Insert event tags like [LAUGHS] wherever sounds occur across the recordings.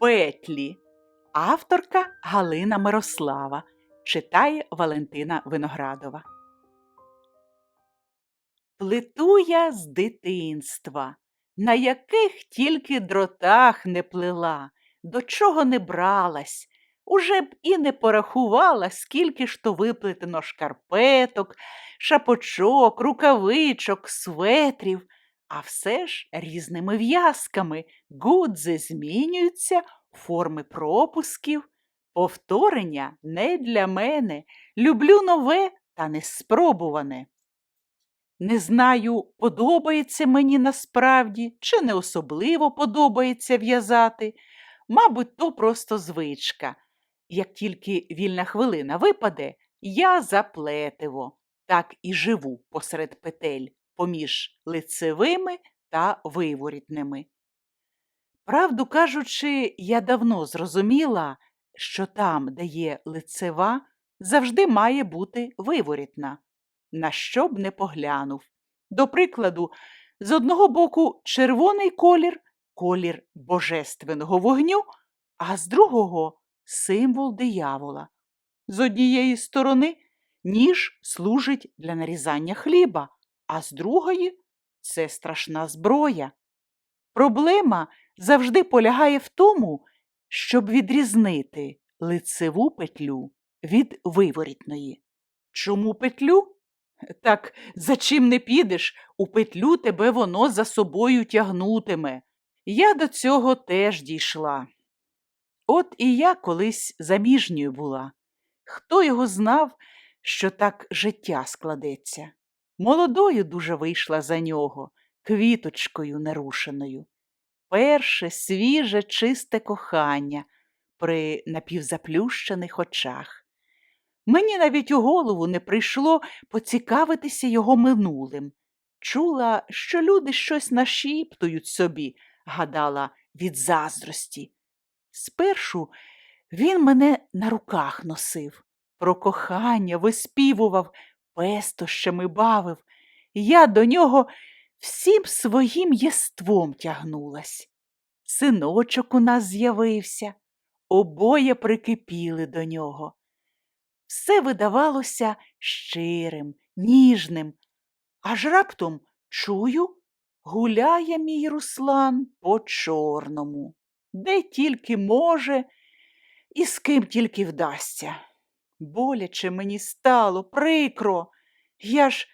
Петлі. Авторка Галина Мирослава. Читає Валентина Виноградова. Плету я з дитинства, на яких тільки дротах не плела, до чого не бралась, уже б і не порахувала, скільки ж то виплетено шкарпеток, шапочок, рукавичок, светрів, а все ж різними в'язками, гудзи змінюються, форми пропусків. Повторення не для мене. Люблю нове та неспробуване. Не знаю, подобається мені насправді, чи не особливо подобається в'язати. Мабуть, то просто звичка. Як тільки вільна хвилина випаде, я заплетиво, так і живу посеред петель, поміж лицевими та виворітними. Правду кажучи, я давно зрозуміла, що там, де є лицева, завжди має бути виворітна, на що б не поглянув. До прикладу, з одного боку червоний колір, колір божественного вогню, а з другого символ диявола. З однієї сторони ніж служить для нарізання хліба, а з другої це страшна зброя. Проблема завжди полягає в тому, щоб відрізнити лицеву петлю від виворітної. Чому петлю? [LAUGHS] Так за чим не підеш, у петлю тебе воно за собою тягнутиме. Я до цього теж дійшла. От і я колись заміжньою була. Хто його знав, що так життя складеться? Молодою дуже вийшла за нього, квіточкою нерушеною. Перше свіже, чисте кохання при напівзаплющених очах. Мені навіть у голову не прийшло поцікавитися його минулим. Чула, що люди щось нашіптують собі, гадала від заздрості. Спершу він мене на руках носив, про кохання виспівував, пестощами бавив. Я до нього всім своїм єством тягнулась. Синочок у нас з'явився, обоє прикипіли до нього. Все видавалося щирим, ніжним, аж раптом чую, гуляє мій Руслан по чорному, де тільки може і з ким тільки вдасться. Боляче мені стало, прикро. Я ж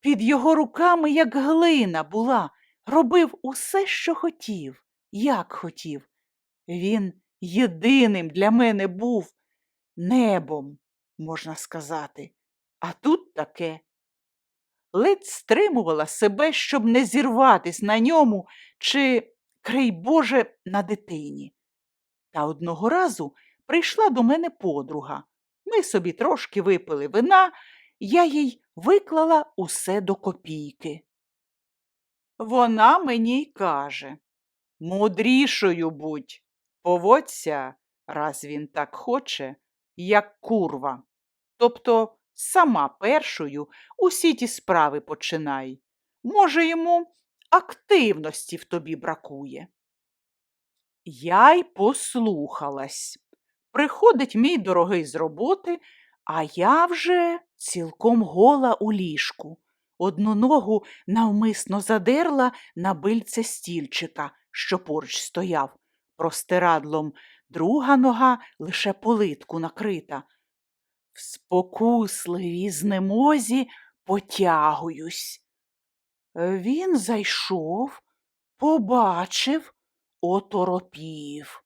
під його руками, як глина була, робив усе, що хотів, як хотів. Він єдиним для мене був небом, можна сказати, а тут таке. Ледь стримувала себе, щоб не зірватись на ньому чи, край Боже, на дитині. Та одного разу прийшла до мене подруга. Ми собі трошки випили вина, я їй виклала усе до копійки. Вона мені й каже мудрішою будь, поводься, раз він так хоче, як курва. Тобто сама першою усі ті справи починай. Може, йому активності в тобі бракує. Я й послухалась. Приходить мій дорогий з роботи, а я вже цілком гола у ліжку. Одну ногу навмисно задерла на бильце стільчика, що поруч стояв. Простирадлом друга нога лише политку накрита. В спокусливій знемозі потягуюсь. Він зайшов, побачив, оторопів,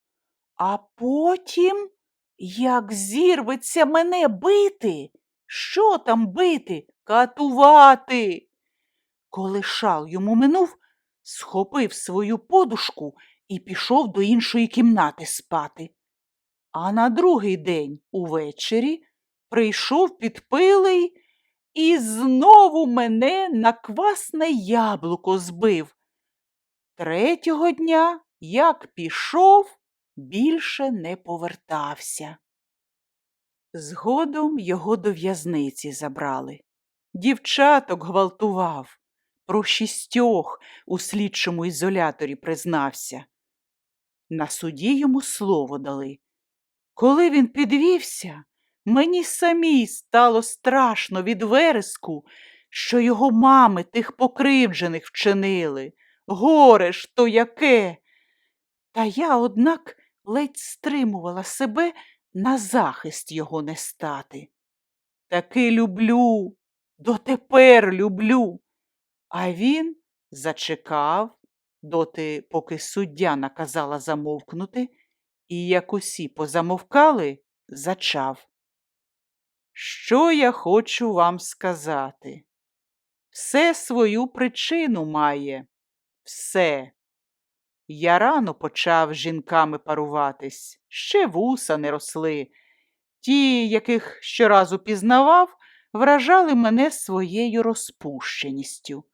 а потім, як зірветься мене бити, що там бити, катувати. Коли шал йому минув, схопив свою подушку і пішов до іншої кімнати спати. А на другий день увечері прийшов підпилий і знову мене на квасне яблуко збив. Третього дня, як пішов, більше не повертався. Згодом його до в'язниці забрали. Дівчаток гвалтував, про шістьох у слідчому ізоляторі признався. На суді йому слово дали. Коли він підвівся, мені самій стало страшно від вереску, що його мами тих покривджених вчинили. Горе ж то яке. Та я, однак, ледь стримувала себе на захист його не стати. Таки люблю, дотепер люблю. А він зачекав, доти, поки суддя наказала замовкнути, і як усі позамовкали, зачав. Що я хочу вам сказати? Все свою причину має, все. Я рано почав з жінками паруватись, ще вуса не росли. Ті, яких щоразу пізнавав, вражали мене своєю розпущеністю.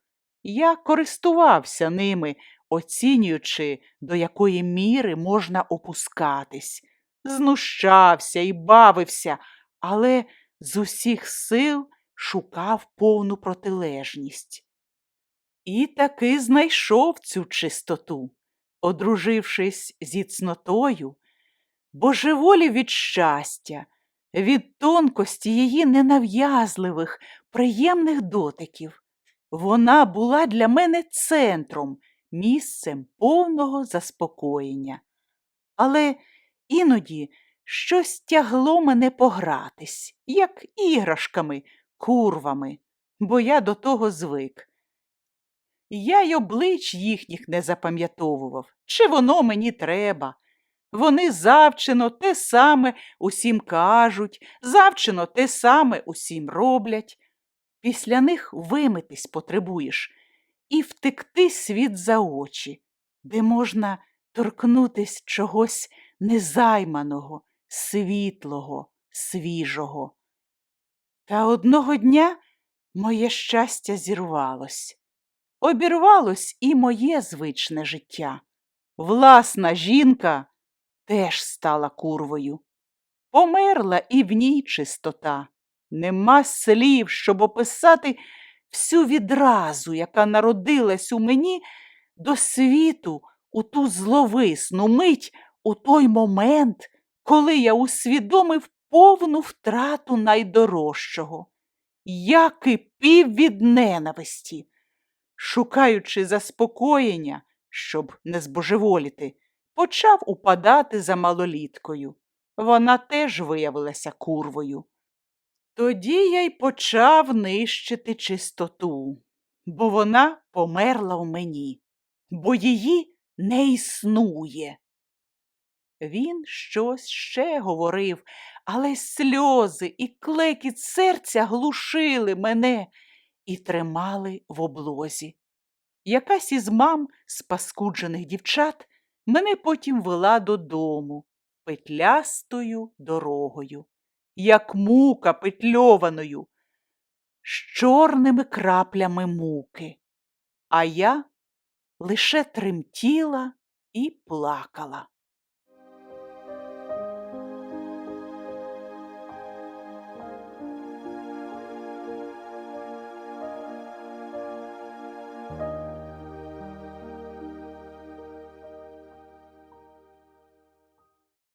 Я користувався ними, оцінюючи, до якої міри можна опускатись. Знущався і бавився, але з усіх сил шукав повну протилежність. І таки знайшов цю чистоту, одружившись зі цнотою, божеволів від щастя, від тонкості її ненав'язливих, приємних дотиків. Вона була для мене центром, місцем повного заспокоєння. Але іноді щось тягло мене погратись, як іграшками, курвами, бо я до того звик. Я й облич їхніх не запам'ятовував, чи воно мені треба. Вони завчено те саме усім кажуть, завчено те саме усім роблять. Після них вимитись потребуєш і втекти світ за очі, де можна торкнутись чогось незайманого, світлого, свіжого. Та одного дня моє щастя зірвалось. Обірвалось і моє звичне життя. Власна жінка теж стала курвою. Померла і в ній чистота. Нема слів, щоб описати всю відразу, яка народилась у мені до світу у ту зловисну мить, у той момент, коли я усвідомив повну втрату найдорожчого. Я кипів від ненависті, шукаючи заспокоєння, щоб не збожеволіти, почав упадати за малоліткою. Вона теж виявилася курвою. Тоді я й почав нищити чистоту, бо вона померла в мені, бо її не існує. Він щось ще говорив, але сльози і клекіт серця глушили мене і тримали в облозі. Якась із мам спаскуджених дівчат мене потім вела додому петлястою дорогою, як мука петльованою, з чорними краплями муки, а я лише тремтіла і плакала.